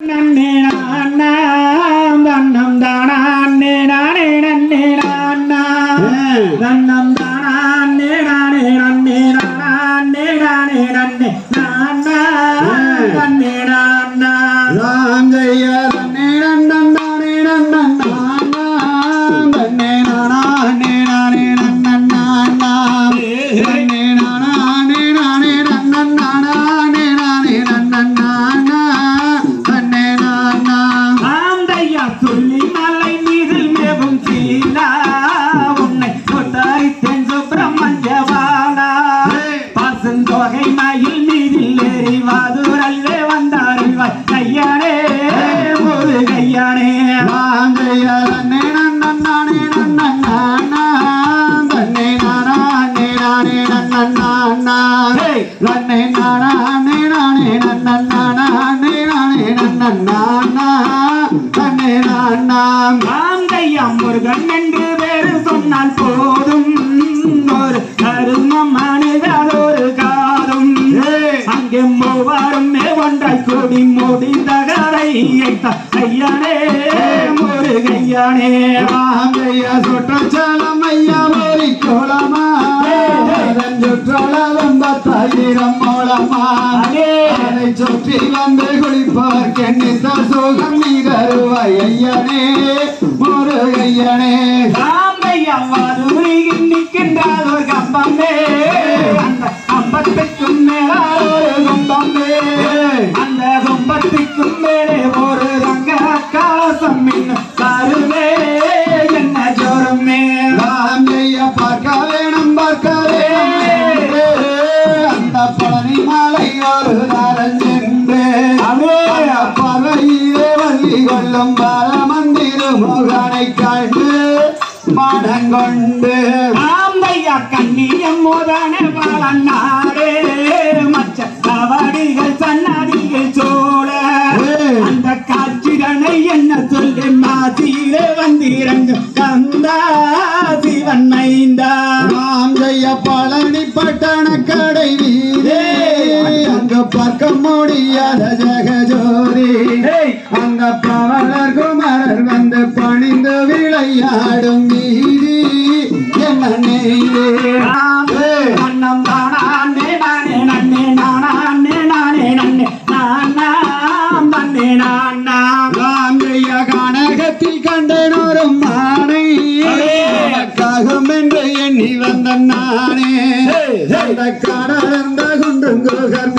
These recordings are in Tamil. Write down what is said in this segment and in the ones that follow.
நன்னே நானா தன்னம் தானே நானே நன்னே நானா தன்னம் தானே நானே நன்னே நானே நானே நன்னே மீதில் மேவும் சீலா. உன்னை கொட்டாரித்தேன் சுப்பிரமணியவாளா பசுந்தொகை மயில் மீதில் ஏறி வாதுரல்லே வந்தாரிவாய் கையானே ஒரு கையானே. ராங்கைய தன்னே நன்னன் நானே நன்னன் நானா. தன்னே நானே நானே நன்னன் நானா. தன்னே நானே நானே நன்னன் நானே. நானே நன்னன் நானா ஆந்தையா முருகன் என்று வேறு சொன்னால் போதும். ஒரு கருமம் மனிதர் ஒரு காதும். அங்கே மூவரும் ஒன்றாய் கூடி முடிந்த கரையை கையானே ஒரு கையானே. ராங்கைய சுற்றச்சலம் ஐயா ஒரு கோலமா? அதன் பத்தாயிரம் மூலமா அதை சுற்றி வந்து குளிப்பார் கெண்ணித்த சுகம் நிகருவாய் ஐயனே முருகையனே. ஆந்தையா கொள்ளும் பரமந்திரு முகனை கண்டு. மனங்கொண்டு ஆந்தையா கண்ணியம் மோதான பாலநாடே மச்ச கவடிகள் சன்னதிகள் சோழ அந்த காட்சிதனை என்ன சொல்லி மாசியிலே வந்திறங்கு கந்தா சிவன் மைந்தா. ராங்கைய பழனி பட்டண கடை வீரே அங்க பார்க்க முடியாத ஜெகஜோதி கனகத்தில் கண்டேன் ஒரு மானை. காகம் என்று எண்ணி வந்த நானே. கடலர்ந்த குன்றும் குகர்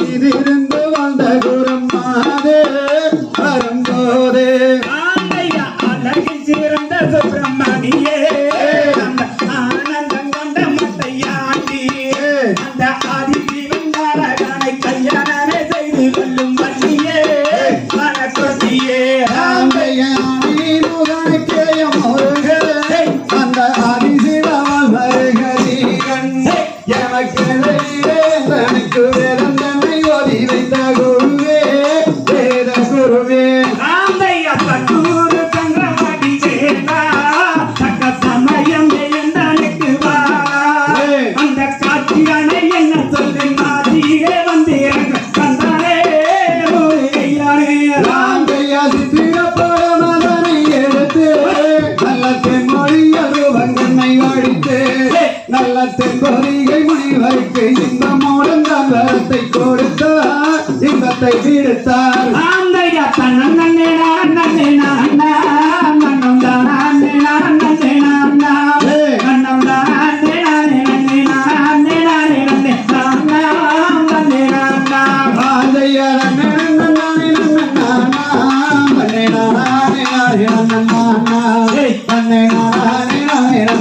காலத்தில் பொறிகை முனிவருக்கு இந்த மூலம் தங்கத்தை கொடுத்தார் இன்பத்தை விடுத்தார்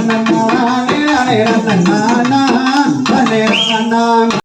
பண்ணா நாராயண நானா